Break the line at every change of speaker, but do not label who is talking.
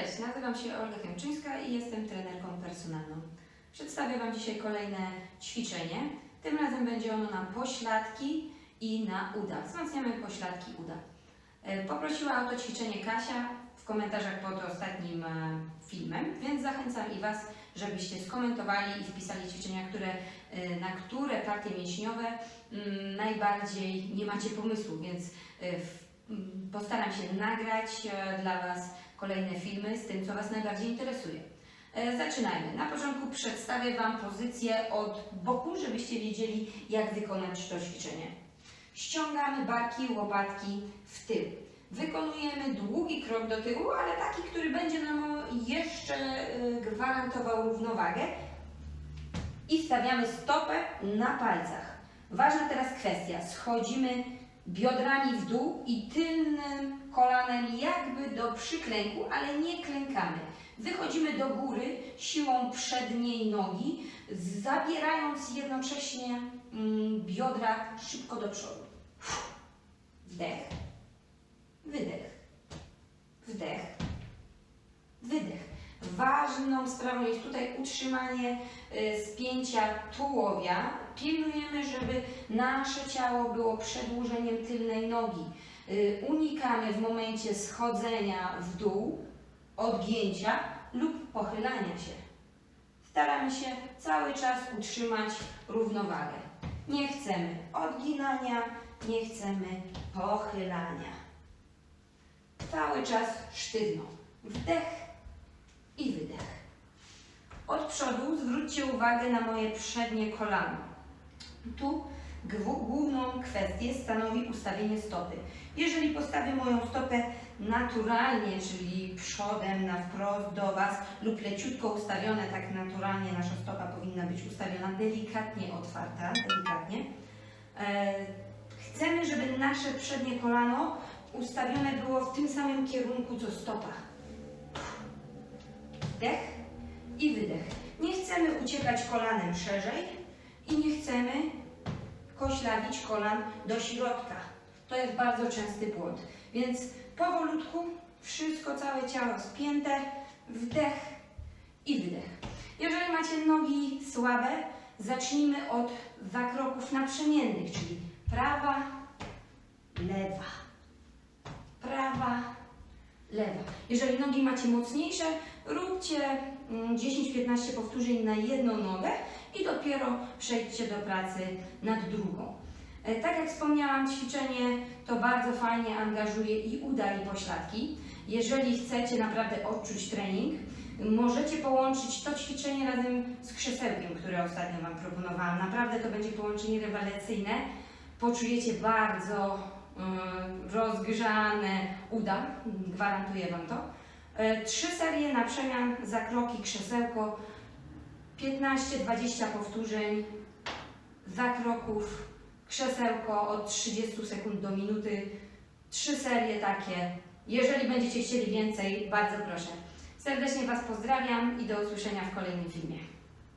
Cześć, nazywam się Olga Kęczyńska i jestem trenerką personalną. Przedstawię Wam dzisiaj kolejne ćwiczenie. Tym razem będzie ono na pośladki i na uda. Wzmacniamy pośladki uda. E, Poprosiła o to ćwiczenie Kasia w komentarzach pod ostatnim e, filmem, więc zachęcam i Was, żebyście skomentowali i wpisali ćwiczenia, które, e, na które partie mięśniowe mm, najbardziej nie macie pomysłu, więc mm, postaram się nagrać dla Was kolejne filmy z tym, co Was najbardziej interesuje. E, Zaczynajmy. Na początku przedstawię Wam pozycję od boku, żebyście wiedzieli, jak wykonać to ćwiczenie. Ściągamy barki, łopatki w tył. Wykonujemy długi krok do tyłu, ale taki, który będzie nam jeszcze e, gwarantował równowagę. I stawiamy stopę na palcach. Ważna teraz kwestia. Schodzimy biodrami w dół i tylnym kolanem jakby do przyklęku, ale nie klękamy. Wychodzimy do góry siłą przedniej nogi, zabierając jednocześnie mm, biodra szybko do przodu. Wdech, wydech, wdech, wydech. Ważną sprawą jest tutaj utrzymanie y, spięcia tułowia. Pilnujemy, żeby nasze ciało było przedłużeniem tylnej nogi. Y, Unikamy w momencie schodzenia w dół, odgięcia lub pochylania się. Staramy się cały czas utrzymać równowagę. Nie chcemy odginania, nie chcemy pochylania. Cały czas sztywno. Wdech i wydech. Od przodu zwróćcie uwagę na moje przednie kolano. Tu główną kwestię stanowi ustawienie stopy. Jeżeli postawię moją stopę naturalnie, czyli przodem na wprost do Was lub leciutko ustawione, tak naturalnie nasza stopa powinna być ustawiona delikatnie otwarta, delikatnie. E, chcemy, żeby nasze przednie kolano ustawione było w tym samym kierunku co stopa. Wdech i wydech. Nie chcemy uciekać kolanem szerzej i nie chcemy koślawić kolan do środka. To jest bardzo częsty błąd. Więc powolutku wszystko, całe ciało spięte, wdech i wydech. Jeżeli macie nogi słabe, zacznijmy od zakroków naprzemiennych, czyli prawa, lewa, prawa, lewa. Jeżeli nogi macie mocniejsze, róbcie mm, 10-15 powtórzeń na jedną nogę i dopiero przejdźcie do pracy nad drugą. E, Tak jak wspomniałam, ćwiczenie to bardzo fajnie angażuje i uda, i pośladki. Jeżeli chcecie naprawdę odczuć trening, możecie połączyć to ćwiczenie razem z krzesełkiem, które ostatnio Wam proponowałam. Naprawdę to będzie połączenie rewelacyjne. Poczujecie bardzo y, rozgrzane uda, gwarantuję Wam to. E, Trzy serie na przemian, zakroki, krzesełko, 15-20 powtórzeń, zakroków, krzesełko od 30 sekund do minuty, trzy serie takie. Jeżeli będziecie chcieli więcej, bardzo proszę. Serdecznie Was pozdrawiam i do usłyszenia w kolejnym filmie.